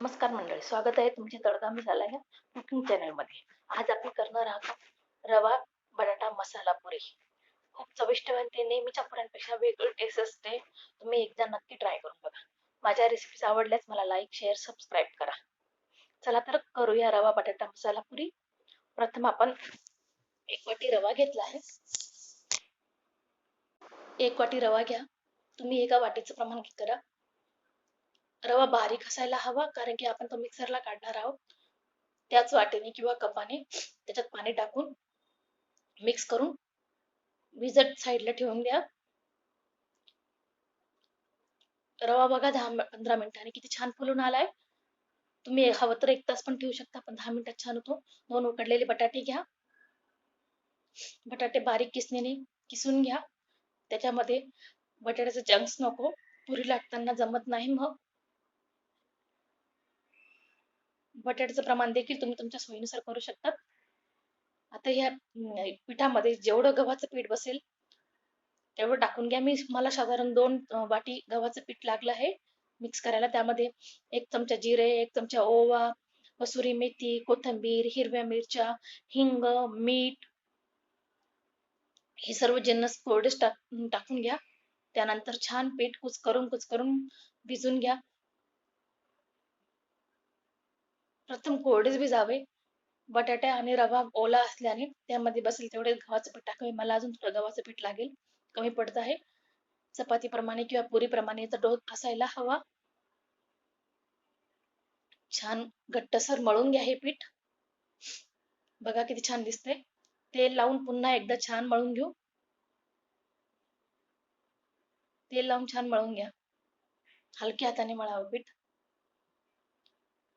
नमस्कार मंडळी स्वागत आहे तुमचे तडका मसाला या कुकिंग चॅनलमध्ये. आज आपण करणार आहोत रवा बटाटा मसाला पुरी. खूप चविष्ट बनते नेहमीच्या पुऱ्यांपेक्षा वेगळी टेस्ट असते. तुम्ही एकदा नक्की ट्राय करून बघा. माझ्या रेसिपीज आवडल्यास मला लाईक शेअर सबस्क्राईब करा. चला तर करूया रवा बटाटा मसाला पुरी. प्रथम आपण एक वाटी रवा घेतला आहे. एक वाटी रवा घ्या. तुम्ही एका वाटीचं प्रमाण करा. रवा बारीक असायला हवा कारण की आपण तो मिक्सरला काढणार आहोत. त्याच वाटेने किंवा कपाने त्याच्यात पाणी टाकून मिक्स करून विजत साईडला ठेवून द्या. रवा बघा दहा पंधरा मिनिटांनी किती छान फुलून आलाय. तुम्ही हवं तर एक तास पण ठेवू शकता पण दहा मिनिटात छान होतो. दोन उकडलेले बटाटे घ्या. बटाटे बारीक किसणीने किसून घ्या. त्याच्यामध्ये बटाट्याचे जंक्स नको. पुरी लागताना जमत नाही मग. बटाट्याचं प्रमाण देखील तुम्ही तुमच्या सोयीनुसार करू शकता. आता ह्या पिठामध्ये जेवढं गव्हाचं पीठ बसेल तेवढं टाकून घ्या. मी मला साधारण दोन वाटी गव्हाचं पीठ लागलं आहे. मिक्स करायला त्यामध्ये एक चमचा जिरे एक चमचा ओवा कसुरी मेथी कोथिंबीर हिरव्या मिरच्या हिंग मीठ हे सर्व जिन्नस कोरडेच टाकून घ्या. त्यानंतर छान पीठ कुच करून कुच करून भिजून घ्या. प्रथम कोरडेच भिजावे बटाटे आणि रवा ओला असल्याने त्यामध्ये बसेल तेवढे गव्हाचं पीठ टाकावे मला अजून थोडं गव्हाचं पीठ लागेल. कमी पडत आहे. चपातीप्रमाणे किंवा पुरीप्रमाणे याचा डो असायला हवा. छान घट्टसर मळून घ्या हे पीठ. बघा किती छान दिसते तेल लावून पुन्हा एकदा छान मळून घेऊ. तेल लावून छान मळून घ्या. हलक्या हाताने मळावं पीठ.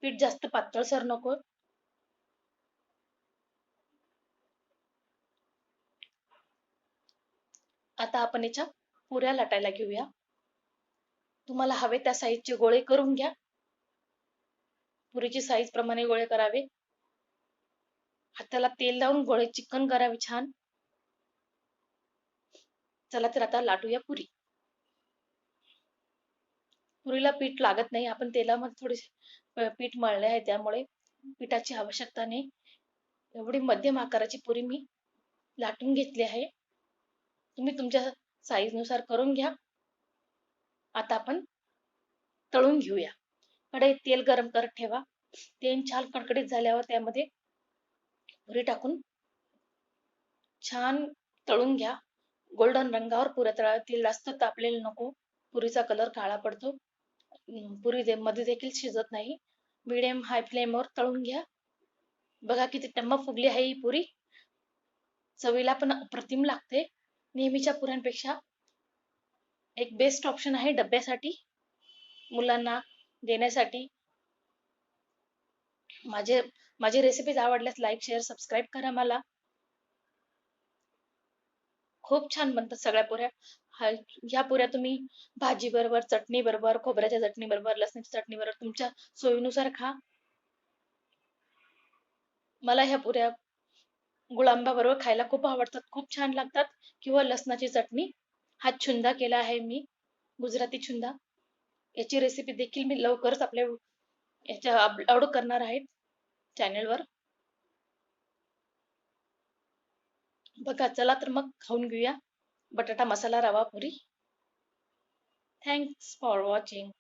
पीठ जास्त पातळसर नको. आता आपण याच्या पुऱ्या लाटायला घेऊया. तुम्हाला हवे त्या साईजचे गोळे करून घ्या. पुरीची साईज प्रमाणे गोळे करावे. हाताला तेल लावून गोळे चिकन करावे छान. चला तर आता लाटूया पुरी. पुरीला पीठ लागत नाही. आपण तेलामध्ये थोडे पीठ मळले आहे त्यामुळे पिठाची आवश्यकता नाही. एवढी मध्यम आकाराची पुरी मी लाटून घेतली आहे. तुम्ही तुमच्या साईजनुसार करून घ्या. आता आपण तळून घेऊया. कडे तेल गरम करत ठेवा. तेल छान कडकडीत झाल्यावर त्यामध्ये पुरी टाकून छान तळून घ्या. गोल्डन रंगावर पुऱ्या तळा तेल जास्त तापलेलं नको. पुरीचा कलर काळा पडतो. पुरी मध्ये देखील शिजत नाही. मिडियम हाय फ्लेमवर तळून घ्या. बघा किती टम्म फुगली आहे ही पुरी. चवीला पण अप्रतिम लागते. नेहमीच्या पुऱ्यांपेक्षा एक बेस्ट ऑप्शन आहे डब्यासाठी मुलांना देण्यासाठी. माझे माझी रेसिपीज आवडल्यास लाईक शेअर सबस्क्राईब करा मला. खूप छान बनतात सगळ्या पुऱ्या. ह्या पुऱ्या तुम्ही भाजी बरोबर चटणी बरोबर खोबऱ्याच्या चटणी बरोबर लसणाच्या चटणी बरोबर तुमच्या सोयीनुसार खा. मला ह्या पुऱ्या गुळांबा बरोबर खायला खूप आवडतात खूप छान लागतात. किंवा लसणाची चटणी हा छुंदा केला आहे मी गुजराती छुंदा. याची रेसिपी देखील मी लवकरच आपल्या याच्या अपलोड करणार आहे चॅनेलवर बघा चला तर मग खाऊन घेऊया. बटाटा मसाला रवा पुरी. Thanks for watching